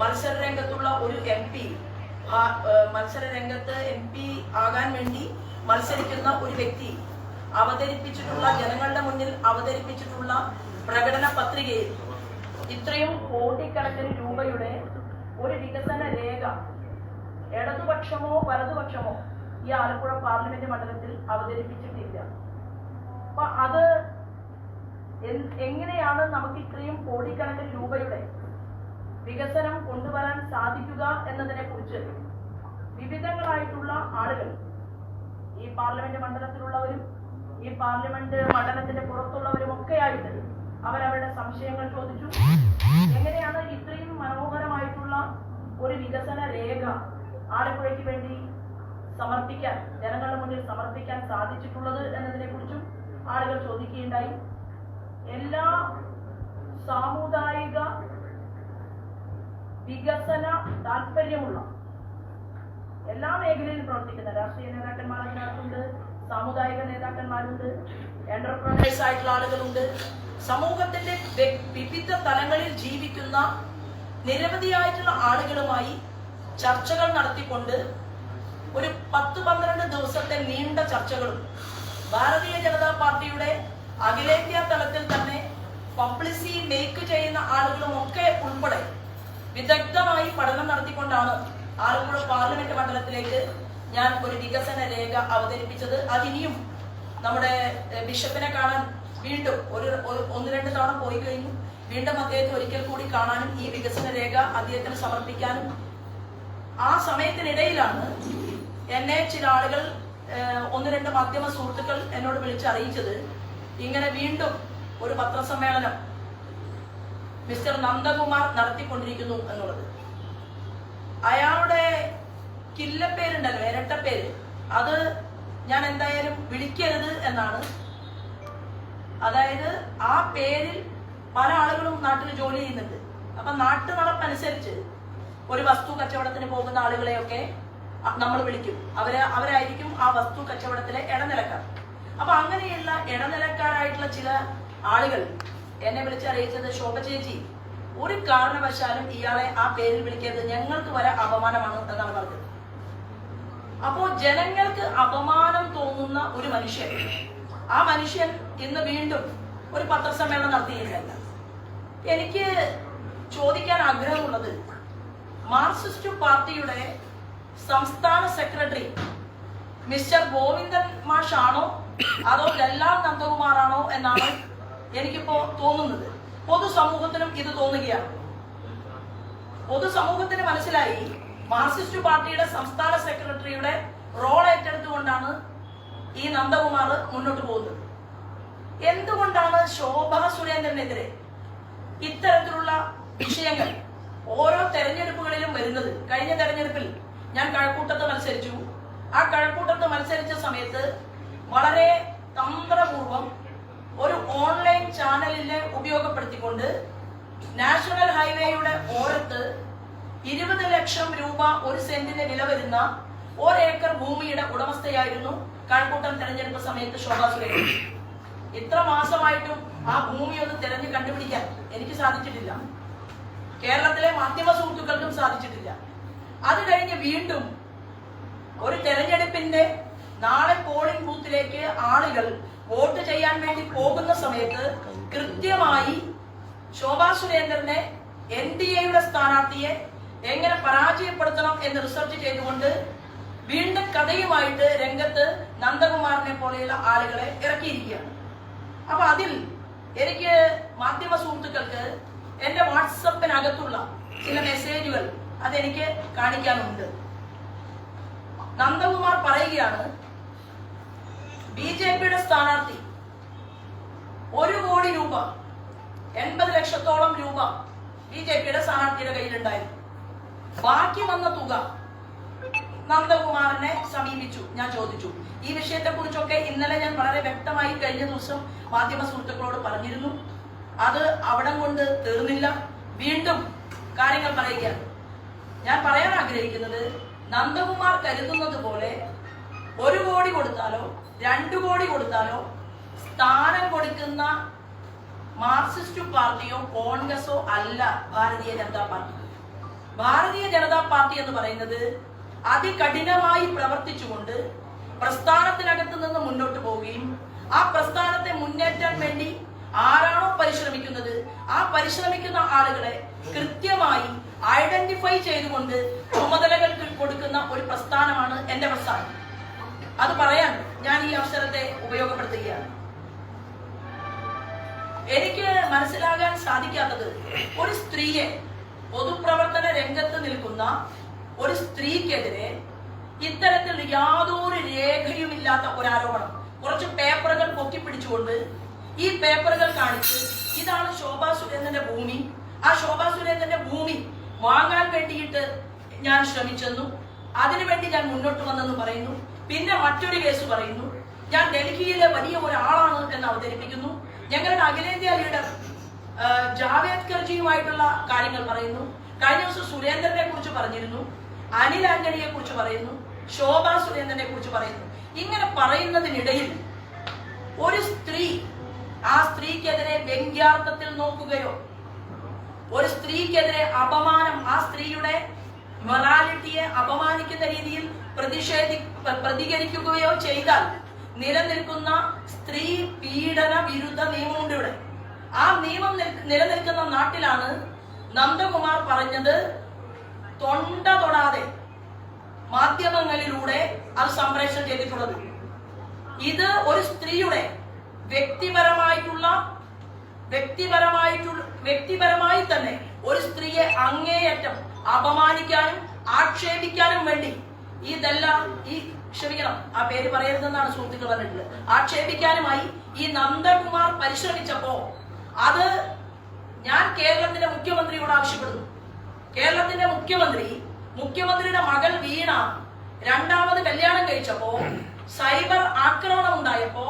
മത്സര രംഗത്തുള്ള ഒരു എം പി മത്സര രംഗത്ത് എം പി ആകാൻ വേണ്ടി മത്സരിക്കുന്ന ഒരു വ്യക്തി അവതരിപ്പിച്ചിട്ടുള്ള ജനങ്ങളുടെ മുന്നിൽ അവതരിപ്പിച്ചിട്ടുള്ള പ്രകടന പത്രികയിൽ ഇത്രയും കോടിക്കണക്കിന് രൂപയുടെ ഒരു വികസന രേഖ ഇടതുപക്ഷമോ വലതുപക്ഷമോ ഈ ആലപ്പുഴ പാർലമെന്റ് മണ്ഡലത്തിൽ അവതരിപ്പിച്ചിട്ടില്ല. അപ്പൊ അത് എങ്ങനെയാണ് നമുക്ക് ഇത്രയും കോടിക്കണക്കിന് രൂപയുടെ വികസനം കൊണ്ടുവരാൻ സാധിക്കുക എന്നതിനെ കുറിച്ച് വിവിധങ്ങളായിട്ടുള്ള ആളുകൾ ഈ പാർലമെന്റ് മണ്ഡലത്തിലുള്ളവരും ഈ പാർലമെന്റ് മണ്ഡലത്തിന്റെ പുറത്തുള്ളവരും ഒക്കെ ആയിട്ട് അവരവരുടെ സംശയങ്ങൾ ചോദിച്ചു. എങ്ങനെയാണ് ഇത്രയും മനോഹരമായിട്ടുള്ള ഒരു വികസന രേഖ ആലപ്പുഴയ്ക്ക് വേണ്ടി സമർപ്പിക്കാൻ ജനങ്ങളുടെ മുന്നിൽ സമർപ്പിക്കാൻ സാധിച്ചിട്ടുള്ളത് എന്നതിനെ കുറിച്ചും ആളുകൾ ചോദിക്കുകയുണ്ടായി. എല്ലാ സാമുദായിക വികസന താല്പര്യമുള്ള എല്ലാ മേഖലയിലും പ്രവർത്തിക്കുന്ന രാഷ്ട്രീയ നേതാക്കന്മാർ അതിനകത്തുണ്ട് സാമുദായിക നേതാക്കന്മാരുണ്ട് എന്റർപ്രണേഴ്സ് ആയിട്ടുള്ള ആളുകളുണ്ട്. സമൂഹത്തിന്റെ വിവിധ തലങ്ങളിൽ ജീവിക്കുന്ന നിരവധിയായിട്ടുള്ള ആളുകളുമായി ചർച്ചകൾ നടത്തിക്കൊണ്ട് ഒരു പത്ത് പന്ത്രണ്ട് ദിവസത്തെ നീണ്ട ചർച്ചകളും ഭാരതീയ ജനതാ പാർട്ടിയുടെ അഖിലേന്ത്യാ തലത്തിൽ തന്നെ പബ്ലിസി മേക്ക് ചെയ്യുന്ന ആളുകളും ഒക്കെ ഉൾപ്പെടെ വിദഗ്ധമായി പഠനം നടത്തിക്കൊണ്ടാണ് ആലപ്പുഴ പാർലമെന്റ് മണ്ഡലത്തിലേക്ക് ഞാൻ ഒരു വികസന രേഖ അവതരിപ്പിച്ചത്. അതിനിയും നമ്മുടെ ബിഷപ്പിനെ കാണാൻ വീണ്ടും ഒരു ഒന്ന് രണ്ട് തവണ പോയി കഴിഞ്ഞു. വീണ്ടും അദ്ദേഹത്തെ ഒരിക്കൽ കൂടി കാണാനും ഈ വികസന രേഖ അദ്ദേഹത്തിന് സമർപ്പിക്കാനും ആ സമയത്തിനിടയിലാണ് എന്നെ ചില ആളുകൾ ഒന്ന് രണ്ട് മാധ്യമ സുഹൃത്തുക്കൾ എന്നോട് വിളിച്ച് അറിയിച്ചത് ഇങ്ങനെ വീണ്ടും ഒരു പത്രസമ്മേളനം മിസ്റ്റർ നന്ദകുമാർ നടത്തിക്കൊണ്ടിരിക്കുന്നു എന്നുള്ളത്. അയാളുടെ കില്ലപ്പേരുണ്ടല്ലോ ഇരട്ടപ്പേര്. അത് ഞാൻ എന്തായാലും വിളിക്കരുത് എന്നാണ്. അതായത് ആ പേരിൽ പല ആളുകളും നാട്ടിൽ ജോലി ചെയ്യുന്നുണ്ട്. അപ്പൊ നാട്ടു നടപ്പനുസരിച്ച് ഒരു വസ്തു കച്ചവടത്തിന് പോകുന്ന ആളുകളെയൊക്കെ നമ്മൾ വിളിക്കും. അവർ അവരായിരിക്കും ആ വസ്തു കച്ചവടത്തിലെ ഇടനിലക്കാർ. അപ്പൊ അങ്ങനെയുള്ള ഇടനിലക്കാരായിട്ടുള്ള ചില ആളുകൾ എന്നെ വിളിച്ചറിയിച്ചത് ശോഭ ചേച്ചി. ഒരു കാരണവശാലും ഇയാളെ ആ പേരിൽ വിളിക്കരുത്. ഞങ്ങൾക്ക് വരെ അപമാനമാണ് എന്നാണ് പറഞ്ഞത്. അപ്പോ ജനങ്ങൾക്ക് അപമാനം തോന്നുന്ന ഒരു മനുഷ്യൻ ആ മനുഷ്യൻ ഇന്ന് വീണ്ടും ഒരു പത്രസമ്മേളനം നടത്തിയിട്ടില്ല എനിക്ക് ചോദിക്കാൻ ആഗ്രഹമുള്ളത് മാർക്സിസ്റ്റ് പാർട്ടിയുടെ സംസ്ഥാന സെക്രട്ടറി മിസ്റ്റർ ഗോവിന്ദൻ മാഷാണോ അതോ ലല്ലാൽ നന്ദകുമാറാണോ എന്നാണ് എനിക്കിപ്പോ തോന്നുന്നത് പൊതുസമൂഹത്തിനും ഇത് തോന്നുകയാണ്. പൊതുസമൂഹത്തിന് മനസ്സിലായി മാർക്സിസ്റ്റ് പാർട്ടിയുടെ സംസ്ഥാന സെക്രട്ടറിയുടെ റോൾ ഏറ്റെടുത്തുകൊണ്ടാണ് ഈ നന്ദകുമാർ മുന്നോട്ട് പോകുന്നത്. എന്തുകൊണ്ടാണ് ശോഭ സുരേന്ദ്രനെതിരെ ഇത്തരത്തിലുള്ള വിഷയങ്ങൾ ഓരോ തെരഞ്ഞെടുപ്പുകളിലും വരുന്നത്? കഴിഞ്ഞ തെരഞ്ഞെടുപ്പിൽ ഞാൻ കഴക്കൂട്ടത്ത് മത്സരിച്ചു. ആ കഴക്കൂട്ടത്ത് മത്സരിച്ച സമയത്ത് വളരെ തന്ത്രപൂർവം ഒരു ഓൺലൈൻ ചാനലിനെ ഉപയോഗപ്പെടുത്തിക്കൊണ്ട് നാഷണൽ ഹൈവേയുടെ ഓരത്ത് ഇരുപത് ലക്ഷം രൂപ ഒരു സെന്റിന് വില വരുന്ന ഒരേക്കർ ഭൂമിയുടെ ഉടമസ്ഥയായിരുന്നു കഴക്കൂട്ടം തെരഞ്ഞെടുപ്പ് സമയത്ത് ശോഭാ സുരേഷ്. ഇത്ര മാസമായിട്ടും ആ ഭൂമി ഒന്ന് തിരഞ്ഞു കണ്ടുപിടിക്കാൻ എനിക്ക് സാധിച്ചിട്ടില്ല. കേരളത്തിലെ മാധ്യമ സുഹൃത്തുക്കൾക്കും സാധിച്ചിട്ടില്ല. അത് കഴിഞ്ഞ് വീണ്ടും ഒരു തെരഞ്ഞെടുപ്പിന്റെ നാളെ പോളിംഗ് ബൂത്തിലേക്ക് ആളുകൾ വോട്ട് ചെയ്യാൻ വേണ്ടി പോകുന്ന സമയത്ത് കൃത്യമായി ശോഭാ സുരേന്ദ്രനെ എൻ ഡി എയുടെ സ്ഥാനാർത്ഥിയെ എങ്ങനെ പരാജയപ്പെടുത്തണം എന്ന് റിസർച്ച് ചെയ്തുകൊണ്ട് വീണ്ടും കഥയുമായിട്ട് രംഗത്ത് നന്ദകുമാറിനെ പോലെയുള്ള ആളുകളെ ഇറക്കിയിരിക്കുകയാണ്. അപ്പൊ അതിൽ എനിക്ക് മാധ്യമ സുഹൃത്തുക്കൾക്ക് എന്റെ വാട്സപ്പിനകത്തുള്ള ചില മെസ്സേജുകൾ അതെനിക്ക് കാണിക്കാനുണ്ട്. നന്ദകുമാർ പറയുകയാണ് ബി ജെ പിയുടെ സ്ഥാനാർത്ഥി ഒരു കോടി രൂപ എൺപത് ലക്ഷത്തോളം രൂപ ബി ജെ പിയുടെ സ്ഥാനാർത്ഥിയുടെ കയ്യിലുണ്ടായിരുന്നു. ബാക്കി വന്ന തുക നന്ദകുമാറിനെ സമീപിച്ചു. ഞാൻ ചോദിച്ചു. ഈ വിഷയത്തെ കുറിച്ചൊക്കെ ഇന്നലെ ഞാൻ വളരെ വ്യക്തമായി കഴിഞ്ഞ ദിവസം മാധ്യമ സുഹൃത്തുക്കളോട് പറഞ്ഞിരുന്നു. അത് അവിടം കൊണ്ട് തീർന്നില്ല. വീണ്ടും കാര്യങ്ങൾ പറയുകയാണ്. ഞാൻ പറയാൻ ആഗ്രഹിക്കുന്നത് നന്ദകുമാർ കരുതുന്നത് പോലെ ഒരു കോടി കൊടുത്താലോ രണ്ടു കോടി കൊടുത്താലോ സ്ഥാനം കൊടുക്കുന്ന മാർക്സിസ്റ്റ് പാർട്ടിയോ കോൺഗ്രസോ അല്ല ഭാരതീയ ജനതാ പാർട്ടി. ഭാരതീയ ജനതാ പാർട്ടി എന്ന് പറയുന്നത് അതികഠിനമായി പ്രവർത്തിച്ചുകൊണ്ട് പ്രസ്ഥാനത്തിനകത്ത് നിന്ന് മുന്നോട്ട് പോവുകയും ആ പ്രസ്ഥാനത്തെ മുന്നേറ്റാൻ വേണ്ടി ആരാണോ പരിശ്രമിക്കുന്നത് ആ പരിശ്രമിക്കുന്ന ആളുകളെ കൃത്യമായി ഐഡന്റിഫൈ ചെയ്തുകൊണ്ട് ചുമതലകൾ കൊടുക്കുന്ന ഒരു പ്രസ്ഥാനമാണ് എന്റെ പ്രസ്ഥാനം. അത് പറയാൻ ഞാൻ ഈ അവസരത്തെ ഉപയോഗപ്പെടുത്തുകയാണ്. എനിക്ക് മനസ്സിലാകാൻ സാധിക്കാത്തത് ഒരു സ്ത്രീയെ പൊതുപ്രവർത്തന രംഗത്ത് നിൽക്കുന്ന ഒരു സ്ത്രീക്കെതിരെ ഇത്തരത്തിൽ യാതൊരു രേഖയുമില്ലാത്ത ഒരു ആരോപണം കുറച്ച് പേപ്പറുകൾ പൊക്കി പിടിച്ചുകൊണ്ട് ഈ പേപ്പറുകൾ കാണിച്ച് ഇതാണ് ശോഭാ സുരേന്ദ്രന്റെ ഭൂമി. ആ ശോഭാ സുരേന്ദ്രന്റെ ഭൂമി വാങ്ങാൻ വേണ്ടിയിട്ട് ഞാൻ ശ്രമിച്ചെന്നും അതിനുവേണ്ടി ഞാൻ മുന്നോട്ട് വന്നെന്നും പറയുന്നു. പിന്നെ മറ്റൊരു കേസ് പറയുന്നു. ഞാൻ ഡൽഹിയിലെ വലിയ ഒരാളാണ് എന്ന് അവതരിപ്പിക്കുന്നു. ഞങ്ങളുടെ അഖിലേന്ത്യാ ലീഡർ ആ, ജാവേദ് ഖർജിയുമായിട്ടുള്ള കാര്യങ്ങൾ പറയുന്നു. കഴിഞ്ഞ ദിവസം സുരേന്ദ്രനെ കുറിച്ച് പറഞ്ഞിരുന്നു. അനിൽ ആന്റണിയെ കുറിച്ച് പറയുന്നു. ശോഭ സുരേന്ദ്രനെ കുറിച്ച് പറയുന്നു. ഇങ്ങനെ പറയുന്നതിനിടയിൽ ഒരു സ്ത്രീ ആ സ്ത്രീക്കെതിരെ വ്യംഗ്യാർത്ഥത്തിൽ നോക്കുകയോ ഒരു സ്ത്രീക്കെതിരെ അപമാനം ആ സ്ത്രീയുടെ മൊറാലിറ്റിയെ അപമാനിക്കുന്ന രീതിയിൽ പ്രതിഷേധി പ്ര- പ്രതികരിക്കുകയോ ചെയ്താൽ നിലനിൽക്കുന്ന സ്ത്രീ പീഡന വിരുദ്ധ നിയമമുണ്ട് ഇവിടെ. ആ നിയമം നിലനിൽക്കുന്ന നാട്ടിലാണ് നന്ദകുമാർ പറഞ്ഞത് തൊണ്ട തൊടാതെ മാധ്യമങ്ങളിലൂടെ അത് സംപ്രേഷണം ചെയ്തിട്ടുള്ളത്. ഇത് ഒരു സ്ത്രീയുടെ വ്യക്തിപരമായിട്ടുള്ള വ്യക്തിപരമായിട്ടുള്ള വ്യക്തിപരമായി തന്നെ ഒരു സ്ത്രീയെ അങ്ങേയറ്റം അപമാനിക്കാനും ആക്ഷേപിക്കാനും വേണ്ടി ഇതെല്ലാം ഈ ക്ഷമിക്കണം ആ പേര് പറയരുതെന്നാണ് സുഹൃത്തുക്കൾ പറഞ്ഞിട്ടുള്ളത്. ആക്ഷേപിക്കാനുമായി ഈ നന്ദകുമാർ പരിശ്രമിച്ചപ്പോ അത് ഞാൻ കേരളത്തിന്റെ മുഖ്യമന്ത്രിയോട് ആവശ്യപ്പെടുന്നു. കേരളത്തിന്റെ മുഖ്യമന്ത്രി മുഖ്യമന്ത്രിയുടെ മകൾ വീണ രണ്ടാമത് കല്യാണം കഴിച്ചപ്പോ സൈബർ ആക്രമണം ഉണ്ടായപ്പോ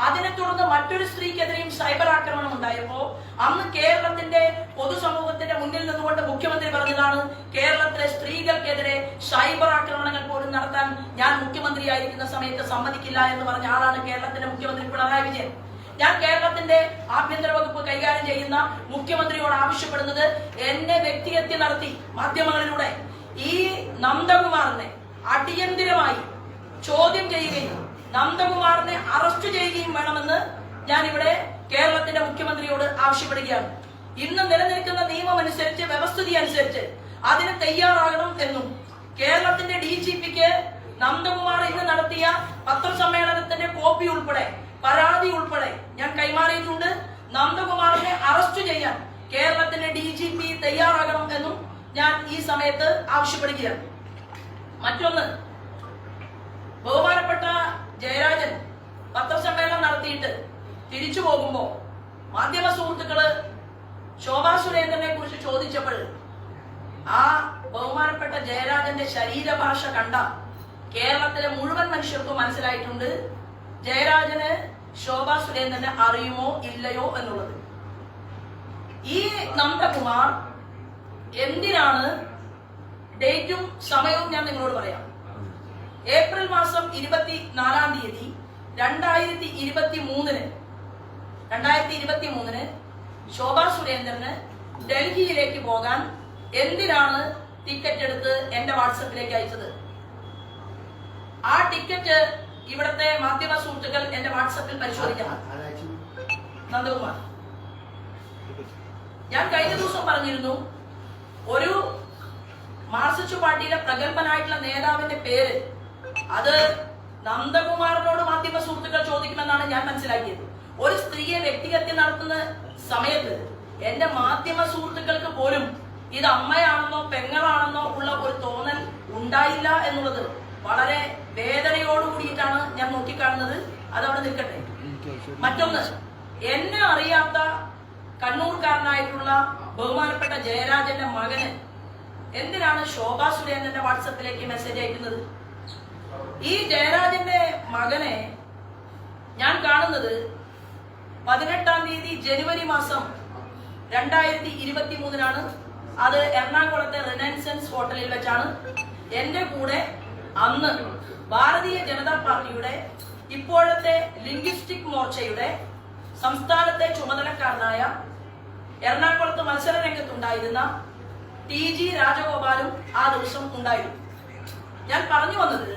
അതിനെ തുടർന്ന് മറ്റൊരു സ്ത്രീക്കെതിരെയും സൈബർ ആക്രമണം ഉണ്ടായപ്പോ അന്ന് കേരളത്തിന്റെ പൊതുസമൂഹത്തിന്റെ മുന്നിൽ നിന്നുകൊണ്ട് മുഖ്യമന്ത്രി പറഞ്ഞതാണ് കേരളത്തിലെ സ്ത്രീകൾക്കെതിരെ സൈബർ ആക്രമണങ്ങൾ പോലും നടത്താൻ ഞാൻ മുഖ്യമന്ത്രിയായിരിക്കുന്ന സമയത്ത് സമ്മതിക്കില്ല എന്ന് പറഞ്ഞ ആളാണ് കേരളത്തിന്റെ മുഖ്യമന്ത്രി പിണറായി വിജയൻ. ഞാൻ കേരളത്തിന്റെ ആഭ്യന്തര വകുപ്പ് കൈകാര്യം ചെയ്യുന്ന മുഖ്യമന്ത്രിയോട് ആവശ്യപ്പെടുന്നത് എന്നെ വ്യക്തിഹത്യ നടത്തി മാധ്യമങ്ങളിലൂടെ ഈ നന്ദകുമാറിനെ അടിയന്തിരമായി ചോദ്യം ചെയ്യുകയും നന്ദകുമാറിനെ അറസ്റ്റ് ചെയ്യുകയും വേണമെന്ന് ഞാൻ ഇവിടെ കേരളത്തിന്റെ മുഖ്യമന്ത്രിയോട് ആവശ്യപ്പെടുകയാണ്. ഇന്ന് നിലനിൽക്കുന്ന നിയമം അനുസരിച്ച് വ്യവസ്ഥിതി അനുസരിച്ച് അതിന് തയ്യാറാകണം എന്നും കേരളത്തിന്റെ ഡി ജി പിക്ക് നന്ദകുമാർ ഇന്ന് നടത്തിയ പത്രസമ്മേളനത്തിന്റെ കോപ്പി ഉൾപ്പെടെ പരാതി ഉൾപ്പെടെ ഞാൻ കൈമാറിയിട്ടുണ്ട്. നന്ദകുമാറിനെ അറസ്റ്റ് ചെയ്യാൻ കേരളത്തിന്റെ ഡി ജി പി തയ്യാറാകണം എന്നും ഞാൻ ഈ സമയത്ത് ആവശ്യപ്പെടുകയാണ്. മറ്റൊന്ന് ബഹുമാനപ്പെട്ട ജയരാജൻ പത്രസമ്മേളനം നടത്തിയിട്ട് തിരിച്ചു പോകുമ്പോ മാധ്യമ സുഹൃത്തുക്കൾ ശോഭാ സുരേന്ദ്രനെ കുറിച്ച് ചോദിച്ചപ്പോൾ ആ ബഹുമാനപ്പെട്ട ജയരാജന്റെ ശരീരഭാഷ കണ്ട കേരളത്തിലെ മുഴുവൻ മനുഷ്യർക്കും മനസ്സിലായിട്ടുണ്ട് ജയരാജന് ശോഭാ സുരേന്ദ്രനെ അറിയുമോ ഇല്ലയോ എന്നുള്ളത്. ഈ നന്ദകുമാർ എന്തിനാണ് ഡേറ്റും സമയവും ഞാൻ നിങ്ങളോട് പറയാം. ഏപ്രിൽ മാസം ഇരുപത്തി നാലാം തീയതി രണ്ടായിരത്തി ഇരുപത്തി മൂന്നിന് രണ്ടായിരത്തി ഇരുപത്തി മൂന്നിന് ശോഭാ സുരേന്ദ്രന് ഡൽഹിയിലേക്ക് പോകാൻ എന്തിനാണ് ടിക്കറ്റ് എടുത്ത് എന്റെ വാട്സപ്പിലേക്ക് അയച്ചത്? ആ ടിക്കറ്റ് ഇവിടുത്തെ മാധ്യമ സുഹൃത്തുക്കൾ എന്റെ വാട്സപ്പിൽ പരിശോധിക്കണം നന്ദകുമാർ ഞാൻ കഴിഞ്ഞ ദിവസം പറഞ്ഞിരുന്നു ഒരു മാർസിസ്റ്റ് പാർട്ടിയിലെ പ്രഗത്ഭനായിട്ടുള്ള നേതാവിന്റെ പേര് അത് നന്ദകുമാറിനോട് മാധ്യമ സുഹൃത്തുക്കൾ ചോദിക്കുമെന്നാണ് ഞാൻ മനസ്സിലാക്കിയത്. ഒരു സ്ത്രീയെ വ്യക്തിഹത്യ നടത്തുന്ന സമയത്ത് എന്റെ മാധ്യമ സുഹൃത്തുക്കൾക്ക് പോലും ഇത് അമ്മയാണെന്നോ പെങ്ങളാണെന്നോ ഉള്ള ഒരു തോന്നൽ ഉണ്ടായില്ല എന്നുള്ളത് വളരെ വേദനയോട് കൂടിയിട്ടാണ് ഞാൻ നോക്കിക്കാണുന്നത്. അതവിടെ നിൽക്കട്ടെ. മറ്റൊന്ന് എന്നെ അറിയാത്ത കണ്ണൂർക്കാരനായിട്ടുള്ള ബഹുമാനപ്പെട്ട ജയരാജന്റെ മകന് എന്തിനാണ് ശോഭാ സുരേന്ദ്രന്റെ വാട്സപ്പിലേക്ക് മെസ്സേജ് അയക്കുന്നത്? ഈ ജയരാജന്റെ മകനെ ഞാൻ കാണുന്നത് പതിനെട്ടാം തീയതി ജനുവരി മാസം രണ്ടായിരത്തി ഇരുപത്തി മൂന്നിനാണ് അത് എറണാകുളത്തെ റിനൻസൻസ് ഹോട്ടലിൽ വെച്ചാണ്. എന്റെ കൂടെ അന്ന് ഭാരതീയ ജനതാ പാർട്ടിയുടെ ഇപ്പോഴത്തെ ലിംഗ്വിസ്റ്റിക് മോർച്ചയുടെ സംസ്ഥാനത്തെ ചുമതലക്കാരനായ എറണാകുളത്ത് മത്സര രംഗത്തുണ്ടായിരുന്ന ടി ജി രാജഗോപാലും ആ ദിവസം ഉണ്ടായിരുന്നു. ഞാൻ പറഞ്ഞു വന്നത്